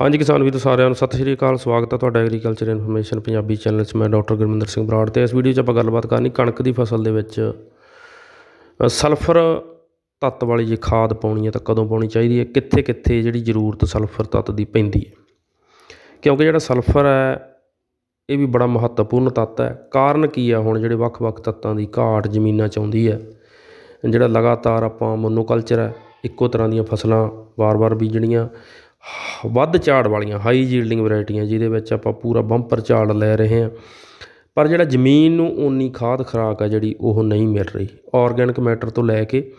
ਹਾਂਜੀ ਕਿਸਾਨ ਵੀਰੋ ਸਾਰਿਆਂ ਨੂੰ ਸਤਿ ਸ਼੍ਰੀ ਅਕਾਲ, ਸਵਾਗਤ ਹੈ ਤੁਹਾਡਾ ਐਗਰੀਕਲਚਰ ਇਨਫੋਰਮੇਸ਼ਨ ਪੰਜਾਬੀ ਚੈਨਲ 'ਚ। ਮੈਂ ਡਾਕਟਰ ਗੁਰਮਿੰਦਰ ਸਿੰਘ ਬਰਾੜ ਤੇ ਇਸ ਵੀਡੀਓ 'ਚ ਆਪਾਂ ਗੱਲਬਾਤ ਕਰਨੀ ਕਣਕ ਦੀ ਫਸਲ ਦੇ ਵਿੱਚ। ਸਲਫਰ ਤੱਤ ਵਾਲੀ ਜੇ ਖਾਦ ਪਾਉਣੀ ਹੈ ਤਾਂ ਕਦੋਂ ਪਾਉਣੀ ਚਾਹੀਦੀ ਹੈ? ਕਿੱਥੇ ਕਿੱਥੇ ਜਿਹੜੀ ਜ਼ਰੂਰਤ ਸਲਫਰ ਤੱਤ ਦੀ ਪੈਂਦੀ ਹੈ? ਕਿਉਂਕਿ ਜਿਹੜਾ ਸਲਫਰ ਹੈ, ਇਹ ਵੀ ਬੜਾ ਮਹੱਤਵਪੂਰਨ ਤੱਤ ਹੈ। ਕਾਰਨ ਕੀ ਆ ਹੁਣ ਜਿਹੜੇ ਵੱਖ-ਵੱਖ ਤੱਤਾਂ ਦੀ ਘਾਟ ਜ਼ਮੀਨਾਂ 'ਚ ਆਉਂਦੀ ਹੈ? ਜਿਹੜਾ ਲਗਾਤਾਰ ਆਪਾਂ ਮੋਨੋਕਲਚਰ ਹੈ, ਇੱਕੋ ਤਰ੍ਹਾਂ ਦੀਆਂ ਫਸਲਾਂ ਵਾਰ-ਵਾਰ ਬੀਜਣੀਆਂ। ਵੱਧ ਝਾੜ ਵਾਲੀਆਂ ਹਾਈ ਜੀਲਡਿੰਗ ਵਰਾਇਟੀਆਂ ਜਿਹਦੇ ਵਿੱਚ ਆਪਾਂ ਪੂਰਾ ਬੰਪਰ ਝਾੜ ਲੈ ਰਹੇ ਹਾਂ। ਪਰ ਜਿਹੜਾ ਜ਼ਮੀਨ ਨੂੰ ਓਨੀ ਖਾਦ ਖੁਰਾਕ ਆ ਜਿਹੜੀ ਉਹ ਨਹੀਂ ਮਿਲ ਰਹੀ। ਔਰਗੈਨਿਕ ਮੈਟਰ ਤੋਂ ਲੈ ਕੇ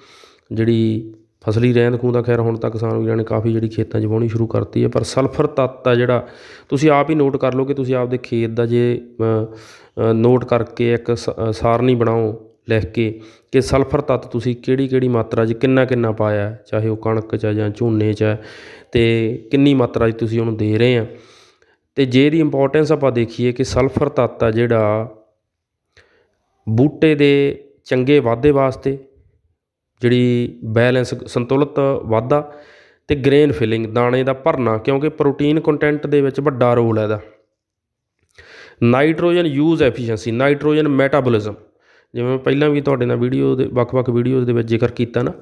ਜਿਹੜੀ ਫਸਲੀ ਰਹਿੰਦ ਖੂੰਹਦ ਦਾ ਖੈਰ ਹੁਣ ਤੱਕ ਕਿਸਾਨ ਵੀਰਾਂ ਨੇ ਕਾਫੀ ਜਿਹੜੀ ਖੇਤਾਂ 'ਚ ਵਾਹੁਣੀ ਸ਼ੁਰੂ ਕਰਤੀ ਹੈ ਪਰ ਸਲਫਰ ਤੱਤ ਆ ਜਿਹੜਾ, ਤੁਸੀਂ ਆਪ ਹੀ ਨੋਟ ਕਰ ਲਓ ਕਿ ਤੁਸੀਂ ਆਪਦੇ ਖੇਤ ਦਾ ਜੇ ਨੋਟ ਕਰਕੇ ਇੱਕ ਸ- ਸਾਰਣੀ ਬਣਾਓ ਲਿਖ ਕੇ ਕਿ ਸਲਫਰ ਤੱਤ ਤੁਸੀਂ ਕਿਹੜੀ ਕਿਹੜੀ ਮਾਤਰਾ 'ਚ ਕਿੰਨਾ ਕਿੰਨਾ ਪਾਇਆ ਚਾਹੇ ਉਹ ਕਣਕ 'ਚ ਜਾਂ ਝੋਨੇ 'ਚ ਹੈ, ਤੇ ਕਿੰਨੀ ਮਾਤਰਾ 'ਚ ਤੁਸੀਂ ਉਹਨੂੰ ਦੇ ਰਹੇ ਆ। ਅਤੇ ਜੇ ਇਹਦੀ ਇੰਪੋਰਟੈਂਸ ਆਪਾਂ ਦੇਖੀਏ ਕਿ ਸਲਫਰ ਤੱਤ ਆ ਜਿਹੜਾ, ਬੂਟੇ ਦੇ ਚੰਗੇ ਵਾਧੇ ਵਾਸਤੇ ਜਿਹੜੀ ਬੈਲੈਂਸ ਸੰਤੁਲਿਤ ਵਾਧਾ ਤੇ ਗ੍ਰੇਨ ਫਿਲਿੰਗ ਦਾਣੇ ਦਾ ਭਰਨਾ, ਕਿਉਂਕਿ ਪ੍ਰੋਟੀਨ ਕੰਟੈਂਟ ਦੇ ਵਿੱਚ ਵੱਡਾ ਰੋਲ ਹੈ ਇਹਦਾ। Nitrogen use efficiency nitrogen metabolism ਜਿਵੇਂ ਮੈਂ ਪਹਿਲਾਂ ਵੀ ਤੁਹਾਡੇ ਨਾਲ ਵੀਡੀਓ ਦੇ, ਵੱਖ-ਵੱਖ ਵੀਡੀਓਜ਼ ਦੇ ਵਿੱਚ ਜ਼ਿਕਰ ਕੀਤਾ ਨਾ,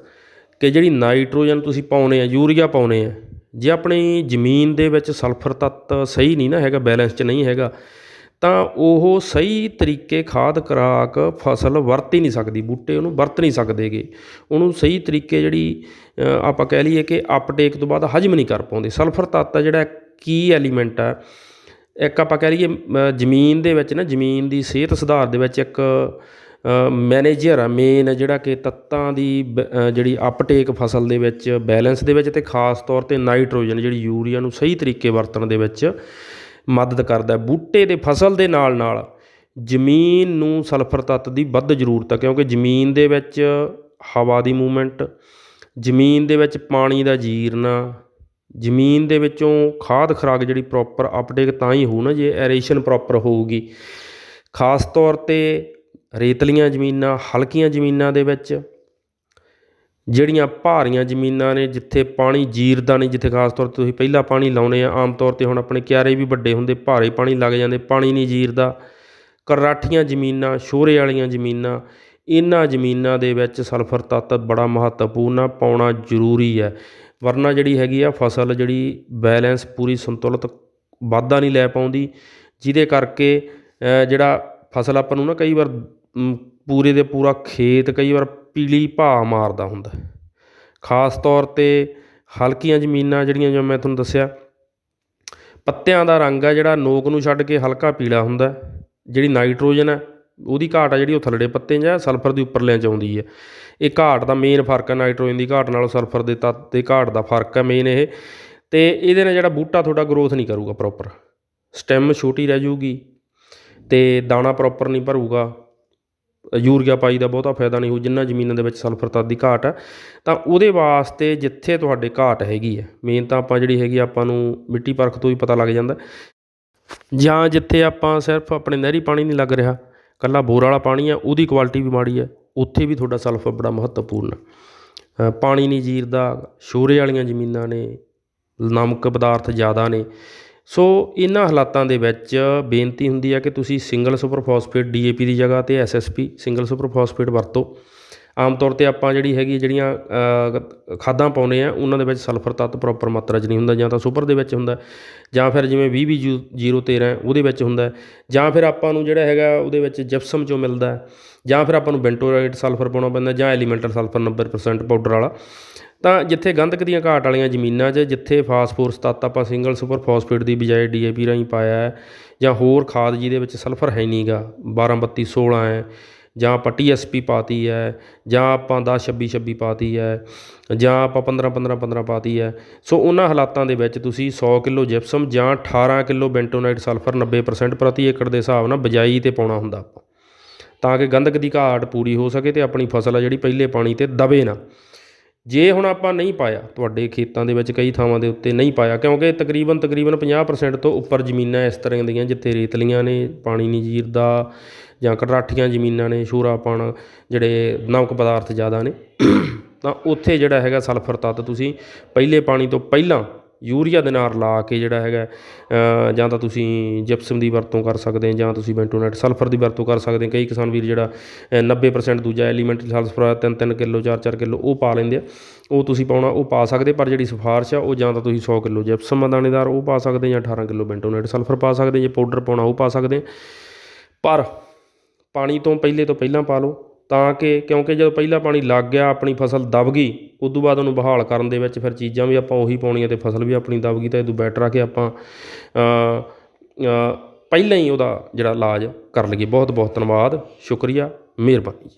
ਕਿ ਜਿਹੜੀ ਨਾਈਟ੍ਰੋਜਨ ਤੁਸੀਂ ਪਾਉਨੇ ਆ, ਯੂਰੀਆ ਪਾਉਂਦੇ ਆ, ਜੇ ਆਪਣੀ ਜ਼ਮੀਨ ਦੇ ਵਿੱਚ ਸਲਫਰ ਤੱਤ ਸਹੀ ਨਹੀਂ ਨਾ ਹੈਗਾ ਬੈਲੈਂਸ 'ਚ ਨਹੀਂ ਹੈਗਾ, ਤਾਂ ਉਹ ਸਹੀ ਤਰੀਕੇ ਖਾਦ ਖੁਰਾਕ ਫਸਲ ਵਰਤ ਹੀ ਨਹੀਂ ਸਕਦੀ, ਬੂਟੇ ਉਹਨੂੰ ਵਰਤ ਨਹੀਂ ਸਕਦੇਗੇ। ਉਹਨੂੰ ਸਹੀ ਤਰੀਕੇ ਜਿਹੜੀ ਆਪਾਂ ਕਹਿ ਲਈਏ ਕਿ ਅਪਟੇਕ ਤੋਂ ਬਾਅਦ ਹਜਮ ਨਹੀਂ ਕਰ ਪਾਉਂਦੇ। ਸਲਫਰ ਤੱਤ ਆ ਜਿਹੜਾ ਕੀ ਐਲੀਮੈਂਟ ਆ, ਇੱਕ ਆਪਾਂ ਕਹਿ ਲਈਏ ਜ਼ਮੀਨ ਦੇ ਵਿੱਚ ਨਾ, ਜ਼ਮੀਨ ਦੀ ਸਿਹਤ ਸੁਧਾਰ ਦੇ ਵਿੱਚ ਇੱਕ ਮੈਨੇਜਰ ਆ ਮੇਨ ਜਿਹੜਾ ਕਿ ਤੱਤਾਂ ਦੀ ਬ- ਜਿਹੜੀ ਅਪਟੇਕ ਫਸਲ ਦੇ ਵਿੱਚ ਬੈਲੈਂਸ ਦੇ ਵਿੱਚ ਅਤੇ ਖਾਸ ਤੌਰ ਤੇ ਨਾਈਟ੍ਰੋਜਨ ਜਿਹੜੀ ਯੂਰੀਆ ਨੂੰ ਸਹੀ ਤਰੀਕੇ ਵਰਤਣ ਦੇ ਵਿੱਚ ਮਦਦ ਕਰਦਾ ਬੂਟੇ ਦੇ ਫਸਲ ਦੇ ਨਾਲ ਨਾਲ ਜ਼ਮੀਨ ਨੂੰ ਸਲਫਰ ਤੱਤ ਦੀ ਵੱਧ ਜ਼ਰੂਰਤ ਹੈ ਕਿਉਂਕਿ ਜ਼ਮੀਨ ਦੇ ਵਿੱਚ ਹਵਾ ਦੀ ਮੂਵਮੈਂਟ ਜ਼ਮੀਨ ਦੇ ਵਿੱਚ ਪਾਣੀ ਦਾ ਜੀਰਨਾ, ਜ਼ਮੀਨ ਦੇ ਵਿੱਚੋਂ ਖਾਦ ਖੁਰਾਕ ਜਿਹੜੀ ਪ੍ਰੋਪਰ ਅਪਟੇਕ ਤਾਂ ਹੀ ਹੋਊ ਨਾ, ਜੇ ਐਰੇਸ਼ਨ ਪ੍ਰੋਪਰ ਹੋਊਗੀ। ਖਾਸ ਤੌਰ ਤੇ ਰੇਤਲੀਆਂ ਜ਼ਮੀਨਾਂ, ਹਲਕੀਆਂ ਜ਼ਮੀਨਾਂ ਦੇ ਵਿੱਚ, ਜਿਹੜੀਆਂ ਭਾਰੀਆਂ ਜ਼ਮੀਨਾਂ ਨੇ, ਜਿੱਥੇ ਪਾਣੀ ਜੀਰਦਾ ਨਹੀਂ, ਜਿੱਥੇ ਖਾਸ ਤੌਰ ਤੇ ਤੁਸੀਂ ਪਹਿਲਾਂ ਪਾਣੀ ਲਾਉਨੇ ਆ, ਆਮ ਤੌਰ ਤੇ ਹੁਣ ਆਪਣੇ ਕਿਆਰੇ ਵੀ ਵੱਡੇ ਹੁੰਦੇ, ਭਾਰੇ ਪਾਣੀ ਲੱਗ ਜਾਂਦੇ, ਪਾਣੀ ਨਹੀਂ ਜੀਰਦਾ। ਕਰਾਠੀਆਂ ਜ਼ਮੀਨਾਂ, ਸ਼ੋਰੇ ਵਾਲੀਆਂ ਜ਼ਮੀਨਾਂ, ਇਹਨਾਂ ਜ਼ਮੀਨਾਂ ਦੇ ਵਿੱਚ ਸਲਫਰ ਤੱਤ ਬੜਾ ਮਹੱਤਵਪੂਰਨ ਆ, ਪਾਉਣਾ ਜ਼ਰੂਰੀ ਹੈ ਵਰਨਾ ਜਿਹੜੀ ਹੈਗੀ ਆ, ਫਸਲ ਜਿਹੜੀ ਬੈਲੈਂਸ ਪੂਰੀ ਸੰਤੁਲਿਤ ਵਾਧਾ ਨਹੀਂ ਲੈ ਪਾਉਂਦੀ, ਜਿਹਦੇ ਕਰਕੇ ਜਿਹੜਾ ਫਸਲ ਆਪਾਂ ਨੂੰ ਨਾ ਕਈ ਵਾਰ ਪੂਰੇ ਦੇ ਪੂਰਾ ਖੇਤ ਕਈ ਵਾਰ ਪੀਲੀ ਭਾਅ ਮਾਰਦਾ ਹੁੰਦਾ। ਖਾਸ ਤੌਰ ਤੇ ਹਲਕੀਆਂ ਜ਼ਮੀਨਾਂ ਜਿਹੜੀਆਂ ਜਿਵੇਂ ਮੈਂ ਤੁਹਾਨੂੰ ਦੱਸਿਆ, ਪੱਤਿਆਂ ਦਾ ਰੰਗ ਆ ਜਿਹੜਾ ਨੋਕ ਨੂੰ ਛੱਡ ਕੇ ਹਲਕਾ ਪੀਲਾ ਹੁੰਦਾ, ਜਿਹੜੀ ਨਾਈਟ੍ਰੋਜਨ ਹੈ ਉਹਦੀ ਘਾਟ ਆ ਜਿਹੜੀ ਉਹ ਥੱਲੜੇ ਪੱਤੇ ਜਾਂ ਸਲਫਰ ਦੀ ਉੱਪਰਲਿਆਂ ਚ ਆਉਂਦੀ ਹੈ ਇਹ ਘਾਟ ਦਾ ਮੇਨ ਫ਼ਰਕ ਹੈ ਨਾਈਟ੍ਰੋਜਨ ਦੀ ਘਾਟ ਨਾਲੋਂ ਸਲਫਰ ਦੇ ਤੱਤ ਦੇ ਘਾਟ ਦਾ ਫ਼ਰਕ ਹੈ ਮੇਨ ਇਹ। ਤੇ ਇਹਦੇ ਨਾਲ ਜਿਹੜਾ ਬੂਟਾ ਤੁਹਾਡਾ ਗਰੋਥ ਨਹੀਂ ਕਰੂਗਾ ਪ੍ਰੋਪਰ ਸਟੈਮ ਛੋਟੀ ਰਹਿ ਜਾਊਗੀ ਤੇ ਦਾਣਾ ਪ੍ਰੋਪਰ ਨਹੀਂ ਭਰੂਗਾ। ਯੂਰੀਆ ਪਾਈ ਦਾ ਬਹੁਤਾ ਫਾਇਦਾ ਨਹੀਂ ਹੋਊ ਜਿਨ੍ਹਾਂ ਜ਼ਮੀਨਾਂ ਦੇ ਵਿੱਚ ਸਲਫਰ ਤੱਤ ਦੀ ਘਾਟ ਹੈ ਤਾਂ ਉਹਦੇ ਵਾਸਤੇ ਜਿੱਥੇ ਤੁਹਾਡੇ ਘਾਟ ਹੈਗੀ ਹੈ ਮੇਨ ਤਾਂ ਆਪਾਂ ਜਿਹੜੀ ਹੈਗੀ ਆਪਾਂ ਨੂੰ ਮਿੱਟੀ ਪਰਖ ਤੋਂ ਹੀ ਪਤਾ ਲੱਗ ਜਾਂਦਾ। ਜਾਂ ਜਿੱਥੇ ਆਪਾਂ ਸਿਰਫ ਆਪਣੇ ਨਹਿਰੀ ਪਾਣੀ ਨਹੀਂ ਲੱਗ ਰਿਹਾ, ਕੱਲਾ ਬੋਰ ਵਾਲਾ ਪਾਣੀ ਆ, ਉਹਦੀ ਕੁਆਲਿਟੀ ਵੀ ਮਾੜੀ ਹੈ ਉੱਥੇ ਵੀ ਤੁਹਾਡਾ ਸਲਫਰ ਬੜਾ ਮਹੱਤਵਪੂਰਨ ਹੈ ਪਾਣੀ ਨਹੀਂ ਜੀਰਦਾ, ਸ਼ੋਰੇ ਵਾਲੀਆਂ ਜ਼ਮੀਨਾਂ ਨੇ, ਨਮਕ ਪਦਾਰਥ ਜ਼ਿਆਦਾ ਨੇ। ਸੋ ਇਹਨਾਂ ਹਾਲਾਤਾਂ ਦੇ ਵਿੱਚ ਬੇਨਤੀ ਹੁੰਦੀ ਹੈ ਕਿ ਤੁਸੀਂ ਸਿੰਗਲ ਸੁਪਰ ਫਾਸਫੇਟ ਡੀਏਪੀ ਦੀ ਜਗ੍ਹਾ ਤੇ ਐਸਐਸਪੀ ਸਿੰਗਲ ਸੁਪਰ ਫਾਸਫੇਟ ਵਰਤੋ। ਆਮ ਤੌਰ ਤੇ ਆਪਾਂ ਜਿਹੜੀ ਹੈਗੀ ਜਿਹੜੀਆਂ ਖਾਦਾਂ ਪਾਉਨੇ ਆ, ਉਹਨਾਂ ਦੇ ਵਿੱਚ ਸਲਫਰ ਤੱਤ ਪ੍ਰੋਪਰ ਮਾਤਰਾ 'ਚ ਨਹੀਂ ਹੁੰਦਾ, ਜਾਂ ਤਾਂ ਸੁਪਰ ਦੇ ਵਿੱਚ ਹੁੰਦਾ, ਜਾਂ ਫਿਰ ਜਿਵੇਂ 20 ਵੀਹ ਜੀਰੋ 13 ਉਹਦੇ ਵਿੱਚ ਹੁੰਦਾ। ਜਾਂ ਫਿਰ ਆਪਾਂ ਨੂੰ ਜਿਹੜਾ ਹੈਗਾ, ਉਹਦੇ ਵਿੱਚ ਜਿਪਸਮ ਚੋਂ ਮਿਲਦਾ। ਜਾਂ ਫਿਰ ਆਪਾਂ ਨੂੰ ਬੈਂਟੋਰਾਈਟ ਸਲਫਰ ਪਾਉਣਾ ਪੈਂਦਾ, ਜਾਂ ਐਲੀਮੈਂਟਲ ਸਲਫਰ 90% ਪਾਊਡਰ ਵਾਲਾ। ਤਾਂ ਜਿੱਥੇ ਗੰਧਕ ਦੀਆਂ ਘਾਟ ਵਾਲੀਆਂ ਜ਼ਮੀਨਾਂ 'ਚ, ਜਿੱਥੇ ਫਾਸਫੋਰਸ ਤੱਤ ਆਪਾਂ ਸਿੰਗਲ ਸੁਪਰ ਫਾਸਫੇਟ ਦੀ ਬਜਾਏ ਡੀਏਪੀ ਰਾਹੀਂ ਪਾਇਆ ਹੈ, ਜਾਂ ਹੋਰ ਖਾਦ ਜਿਹਦੇ ਵਿੱਚ ਸਲਫਰ ਹੈ ਨਹੀਂਗਾ 12 32 16 ਹੈ, ਜਾਂ ਆਪਾਂ ਟੀਐਸਪੀ ਪਾਤੀ ਹੈ, ਜਾਂ ਆਪਾਂ 10 26 26 ਪਾਤੀ ਹੈ, ਜਾਂ ਆਪਾਂ 15 15 15 ਪਾਤੀ ਹੈ, ਸੋ ਉਹਨਾਂ ਹਾਲਾਤਾਂ ਦੇ ਵਿੱਚ ਤੁਸੀਂ 100 ਕਿਲੋ ਜਿਪਸਮ ਜਾਂ 18 ਕਿਲੋ ਬੈਂਟੋਨਾਈਟ ਸਲਫਰ 90% ਪ੍ਰਤੀ ਏਕੜ ਦੇ ਹਿਸਾਬ ਨਾਲ ਬਜਾਈ ਤੇ ਪਾਉਣਾ ਹੁੰਦਾ ਆਪਾਂ। ਤਾਂ ਕਿ ਗੰਧਕ ਦੀ ਘਾਟ ਪੂਰੀ ਹੋ ਸਕੇ ਤੇ ਆਪਣੀ ਫਸਲ ਆ ਜਿਹੜੀ ਪਹਿਲੇ ਪਾਣੀ ਤੇ ਦਬੇ ਨਾ। ਜੇ ਹੁਣ ਆਪਾਂ ਨਹੀਂ ਪਾਇਆ, ਤੁਹਾਡੇ ਖੇਤਾਂ ਦੇ ਵਿੱਚ ਕਈ ਥਾਵਾਂ ਦੇ ਉੱਤੇ ਨਹੀਂ ਪਾਇਆ, ਕਿਉਂਕਿ ਤਕਰੀਬਨ ਤਕਰੀਬਨ 50% ਤੋਂ ਉੱਪਰ ਜ਼ਮੀਨਾਂ ਇਸ ਤਰ੍ਹਾਂ ਦੀਆਂ ਜਿੱਥੇ ਰੇਤਲੀਆਂ ਨੇ, ਪਾਣੀ ਨਹੀਂ ਜੀਰਦਾ ਜਾਂ ਕਟਰਾਠੀਆਂ ਜ਼ਮੀਨਾਂ ਨੇ ਸ਼ੋਰਾਪਣ ਜਿਹੜੇ ਨਮਕ ਪਦਾਰਥ ਜ਼ਿਆਦਾ ਨੇ, ਤਾਂ ਉੱਥੇ ਜਿਹੜਾ ਹੈਗਾ ਸਲਫਰ ਤੱਤ ਤੁਸੀਂ ਪਹਿਲੇ ਪਾਣੀ ਤੋਂ ਪਹਿਲਾਂ ਯੂਰੀਆ ਦੇ ਨਾਲ ਲਾ ਕੇ ਜਿਹੜਾ ਹੈਗਾ ਜਾਂ ਤਾਂ ਤੁਸੀਂ ਜਿਪਸਮ ਦੀ ਵਰਤੋਂ ਕਰ ਸਕਦੇ ਜਾਂ ਤੁਸੀਂ ਬੈਂਟੋਨੈਟ ਸਲਫਰ ਦੀ ਵਰਤੋਂ ਕਰ ਸਕਦੇ ਕਈ ਕਿਸਾਨ ਵੀਰ ਜਿਹੜਾ ਅ, 90% ਦੂਜਾ ਐਲੀਮੈਂਟ ਸਲਫਰ ਆ ਤਿੰਨ ਤਿੰਨ ਕਿਲੋ ਚਾਰ ਚਾਰ ਕਿਲੋ ਉਹ ਪਾ ਲੈਂਦੇ ਆ। ਉਹ ਤੁਸੀਂ ਪਾਉਣਾ ਉਹ ਪਾ ਸਕਦੇ ਪਰ ਜਿਹੜੀ ਸਿਫਾਰਿਸ਼ ਆ ਉਹ ਜਾਂ ਤਾਂ ਤੁਸੀਂ 100 ਕਿਲੋ ਜਿਪਸਮ ਦਾਣੇਦਾਰ ਉਹ ਪਾ ਸਕਦੇ ਜਾਂ 18 ਕਿਲੋ ਬੈਂਟੋਨੇਟ ਸਲਫਰ ਪਾ ਸਕਦੇ ਜੇ ਪਾਊਡਰ ਪਾਉਣਾ ਉਹ ਪਾ ਸਕਦੇ ਪਰ ਪਾਣੀ ਤੋਂ ਪਹਿਲੇ ਤੋਂ ਪਹਿਲਾਂ ਪਾ ਲਓ। ਤਾਂ ਕਿ ਕਿਉਂਕਿ ਜਦੋਂ ਪਹਿਲਾ ਪਾਣੀ ਲੱਗ ਗਿਆ, ਆਪਣੀ ਫਸਲ ਦਬ ਗਈ ਉਸ ਤੋਂ ਬਾਅਦ ਉਹਨੂੰ ਬਹਾਲ ਕਰਨ ਦੇ ਵਿੱਚ ਫਿਰ ਚੀਜ਼ਾਂ ਵੀ ਆਪਾਂ ਉਹੀ ਪਾਉਣੀਆਂ ਤੇ ਫਸਲ ਵੀ ਆਪਣੀ ਦਬ ਗਈ ਤਾਂ ਇਹ ਤੋਂ ਬੈਟਰ ਆ ਕਿ ਆਪਾਂ ਪਹਿਲਾਂ ਹੀ ਉਹਦਾ ਜਿਹੜਾ ਇਲਾਜ ਕਰ ਲਈਏ। ਬਹੁਤ ਬਹੁਤ ਧੰਨਵਾਦ, ਸ਼ੁਕਰੀਆ, ਮਿਹਰਬਾਨੀ।